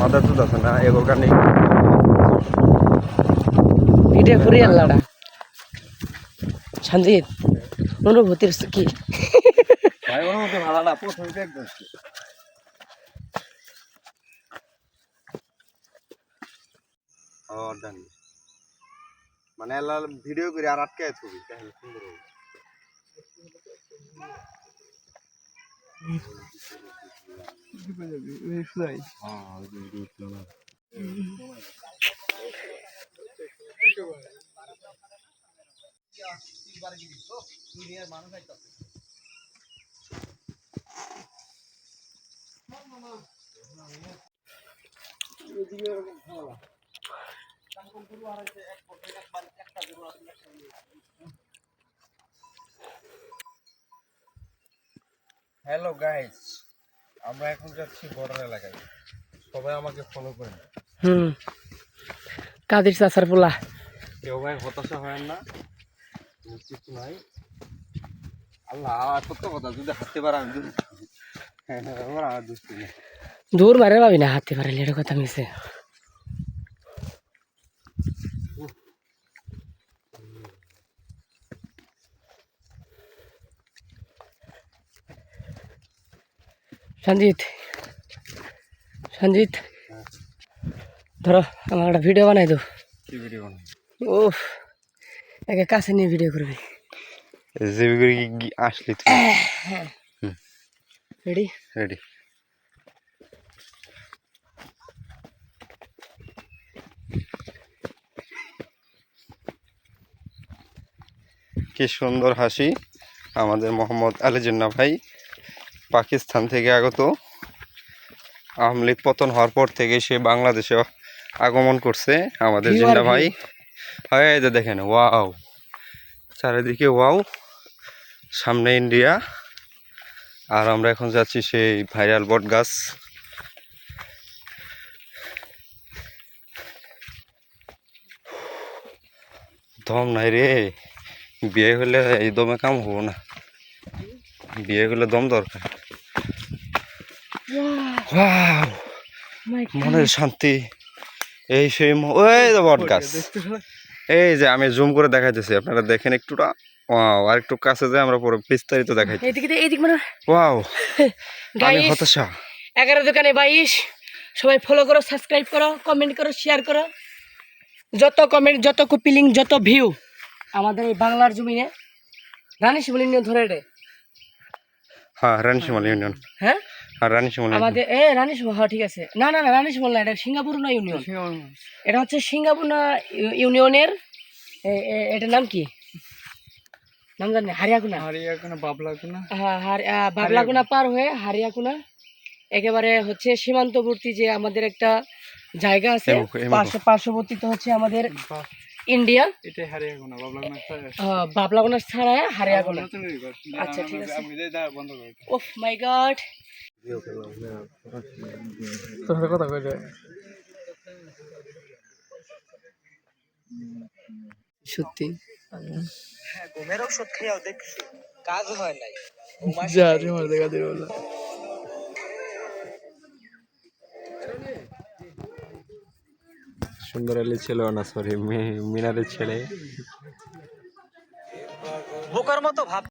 মাথা চুত আছে না এগো কানে পিঠে ফুরি আল্লাহটা সঞ্জিত অনুভূতির মানে লাল ভিডিও করে আর আটকে ছবি তাহলে সুন্দর হবে হ্যাঁ ওই যে ভিডিও উঠল না হ্যালো গাইস আমরা এখন যাচ্ছি বর্ডার এলাকায়। সবাই আমাকে ফলো করেন হুম। কাদের চাচার পোলা। কেউ ভাই হতাশা হয় না। কিছু নাই। আল্লাহ সত্য কথা? যদি হাঁটতে পারে আমি দুধ আমার আর দুষ্টি না দূর মারে পাবি না হাতে পারে এটা কথা মিশে সঞ্জিত। সঞ্জিত ধরো আমার একটা ভিডিও বানাই দো বানাই ও একে কাছে নিয়ে ভিডিও করবি। আসলি রেডি রেডি কি সুন্দর হাসি আমাদের মোহাম্মদ আলী ভাই। পাকিস্তান থেকে আগত আওয়ামী লীগ পতন হওয়ার পর থেকে সে বাংলাদেশে আগমন করছে আমাদের কি জিন্না ভাই? হয় এই যে দেখেন ওয়াও। চারিদিকে ওয়াও। সামনে ইন্ডিয়া। আর আমরা এখন যাচ্ছি সেই ভাইরাল বট গাছ। দম নাই রে। বিয়ে হলে এই দমে কাম হব না। বিয়ে হলে দম দরকার! মনের শান্তি। এই সেই ওই তো বট গাছ। এই যে আমি জুম করে দেখাইতেছি আপনারা দেখেন একটুটা? ওয়াও আর একটু কাছে যায় আমরা পরে বিস্তারিত দেখাই এইদিক মানে ওয়াও আমি হতাশা। এগারো দোকানে বাইশ। সবাই ফলো করো সাবস্ক্রাইব করো কমেন্ট করো শেয়ার করো। যত কমেন্ট যত কপি লিঙ্ক যত ভিউ আমাদের এই বাংলার জমিনে রানী শিবলি নিয়ে ধরে রে। হ্যাঁ রানী ইউনিয়ন। হ্যাঁ? হ্যাঁ রানী আমাদের এ রানী হ্যাঁ ঠিক আছে। না না না রানী না এটা সিঙ্গাপুর না ইউনিয়ন? এটা হচ্ছে সিঙ্গাপুর না ইউনিয়নের এ- এ- এটার নাম কি? নাম জানি হারিয়াকুনা। হারিয়াকুনা বাবলাকুনা। হ্যাঁ, পার হয়ে হারিয়াকুনা একেবারে হচ্ছে সীমান্তবর্তী যে আমাদের একটা জায়গা আছে। পার্শ্ববর্তী তো হচ্ছে আমাদের ইন্ডিয়া এটাই হারিয়াকুনা বাবলাকুনা আহ, বাবলাগুনা ছাড়ায় হারিয়াকুনা নতুন আচ্ছা, ঠিক আছে। এটা ওফ মাই গড তোর সাথে কথা কই সত্যি। ঘুমের ওষুধ খেয়েও দেখছি। কাজ হয় নাই। যা তোমার দেখা দিয়ে সুন্দর আলী ছিল না সরি মিনারের ছেলে। বোকার মতো ভাব।